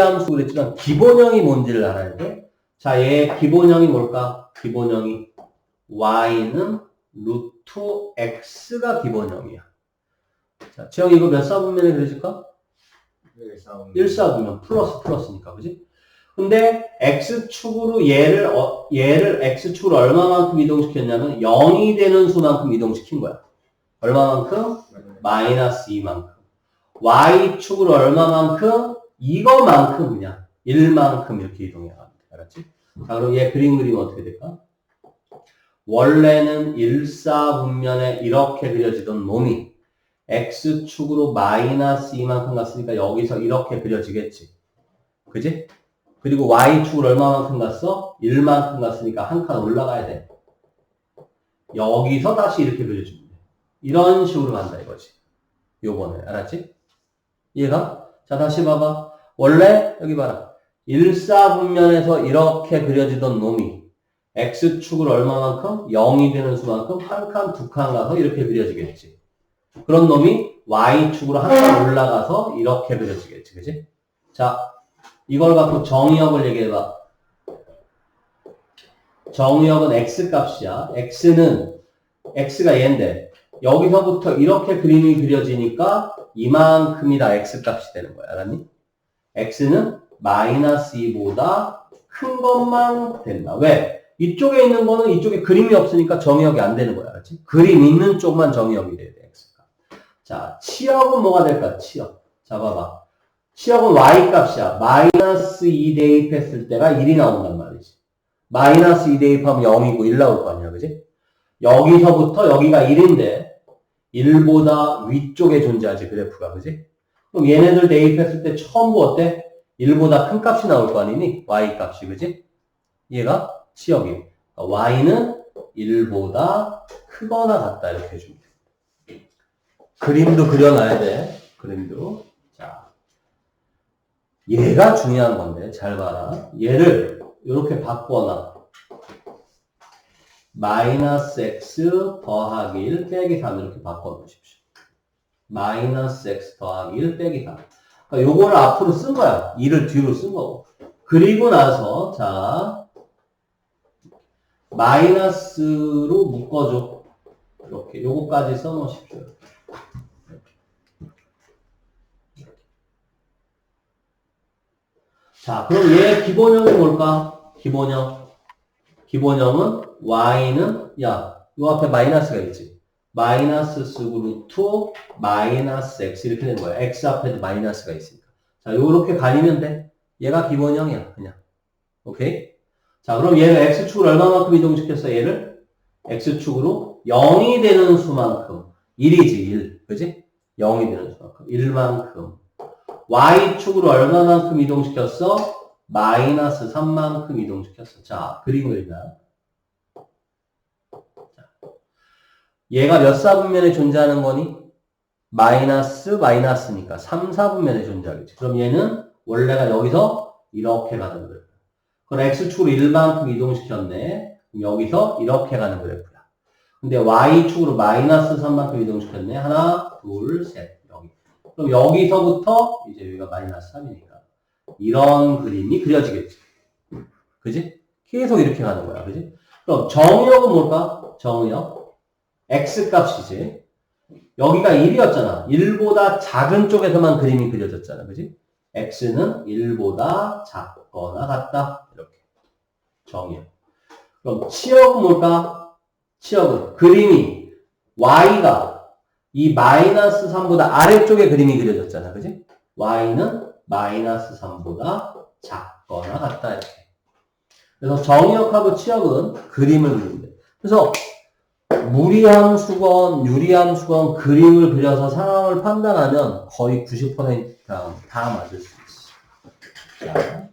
함수 그랬지만 기본형이 뭔지를 알아야 돼. 자, 얘 기본형이 뭘까? 기본형이 y는 루트 x가 기본형이야. 자, 지영 이거 몇 사분면에 그려질까? 1 사분면 플러스 플러스니까, 그지? 근데 x축으로 얘를 어, 얘를 x축으로 얼마만큼 이동시켰냐면 0이 되는 수만큼 이동시킨 거야. 얼마만큼? 마이너스 2만큼. y축으로 얼마만큼? 이거만큼 그냥 1만큼 이렇게 이동해 갑니다. 알았지? 자, 그럼 얘 그림 그리면 어떻게 될까? 원래는 1사분면에 이렇게 그려지던 놈이 x축으로 마이너스 2만큼 갔으니까 여기서 이렇게 그려지겠지. 그지? 그리고 y축으로 얼마만큼 갔어? 1만큼 갔으니까 한 칸 올라가야 돼. 여기서 다시 이렇게 그려주면 돼. 이런 식으로 간다 이거지. 요번에 알았지? 이해가? 자 다시 봐봐. 원래 여기 봐라. 1사분면에서 이렇게 그려지던 놈이 x축으로 얼마만큼? 0이 되는 수만큼 한 칸, 두 칸 가서 이렇게 그려지겠지. 그런 놈이 y축으로 한 칸 올라가서 이렇게 그려지겠지. 그지? 자, 이걸 갖고 정의역을 얘기해봐. 정의역은 x값이야. x는 x가 얘인데 여기서부터 이렇게 그림이 그려지니까 이만큼이 다 x값이 되는 거야. 알았니? x는 마이너스 2보다 큰 것만 된다. 왜? 이쪽에 있는 거는 이쪽에 그림이 없으니까 정의역이 안 되는 거야. 알았지? 그림 있는 쪽만 정의역이 돼야 돼. x가. 자, 치역은 뭐가 될까? 치역. 자, 봐봐. 치역은 y 값이야. 마이너스 2 대입했을 때가 1이 나온단 말이지. 마이너스 2 대입하면 0이고 1 나올 거 아니야. 그지? 여기서부터 여기가 1인데 1보다 위쪽에 존재하지 그래프가. 그지? 그럼 얘네들 대입했을 때 처음부 어때? 1보다 큰 값이 나올 거 아니니? y 값이. 그지? 얘가 치역이. y는 1보다 크거나 같다. 이렇게 돼. 그림도 그려놔야 돼. 그림도. 자. 얘가 중요한 건데, 잘 봐라. 얘를 이렇게 바꿔놔. 마이너스 x 더하기 1 빼기 3 이렇게 바꿔놓으십시오. 마이너스 x 더하기 1 빼기 3. 그러니까 요거를 앞으로 쓴 거야. 2를 뒤로 쓴 거고. 그리고 나서, 자, 마이너스로 묶어줘. 이렇게. 요거까지 써놓으십시오. 자, 그럼 얘 기본형이 뭘까? 기본형. 기본형은 y는 야, 요 앞에 마이너스가 있지. 마이너스 쓰고 루트 마이너스 x 이렇게 되는 거야. x 앞에도 마이너스가 있으니까. 자, 요렇게 가리면 돼. 얘가 기본형이야, 그냥. 오케이? 자, 그럼 얘를 x축으로 얼마만큼 이동시켰어? 얘를 x축으로 0이 되는 수만큼 1이지, 1. 그지? 0이 되는 수만큼 1만큼. y축으로 얼마만큼 이동시켰어? 마이너스 3만큼 이동시켰어. 자, 그리고 일단. 얘가 몇 사분면에 존재하는 거니? 마이너스, 마이너스니까 3, 4분면에 존재하겠지. 그럼 얘는 원래가 여기서 이렇게 가는 그래프. 그럼 x축으로 1만큼 이동시켰네. 그럼 여기서 이렇게 가는 그래프야. 근데 y축으로 마이너스 3만큼 이동시켰네. 하나, 둘, 셋. 여기. 그럼 여기서부터 이제 여기가 마이너스 3이니까. 이런 그림이 그려지겠지. 그지? 계속 이렇게 가는 거야. 그지? 그럼 정의역은 뭘까? 정의역. x 값이지. 여기가 1이었잖아. 1보다 작은 쪽에서만 그림이 그려졌잖아. 그지? x는 1보다 작거나 같다. 이렇게. 정의역. 그럼 치역은 뭘까? 치역은 그림이 y가 이 마이너스 3보다 아래쪽에 그림이 그려졌잖아. 그지? y는 마이너스 3보다 작거나 같다 이렇게. 그래서 정의역하고 치역은 그림을 그리면 돼. 그래서 무리함 수건, 유리함 수건 그림을 그려서 상황을 판단하면 거의 90%다 맞을 수 있어. 자,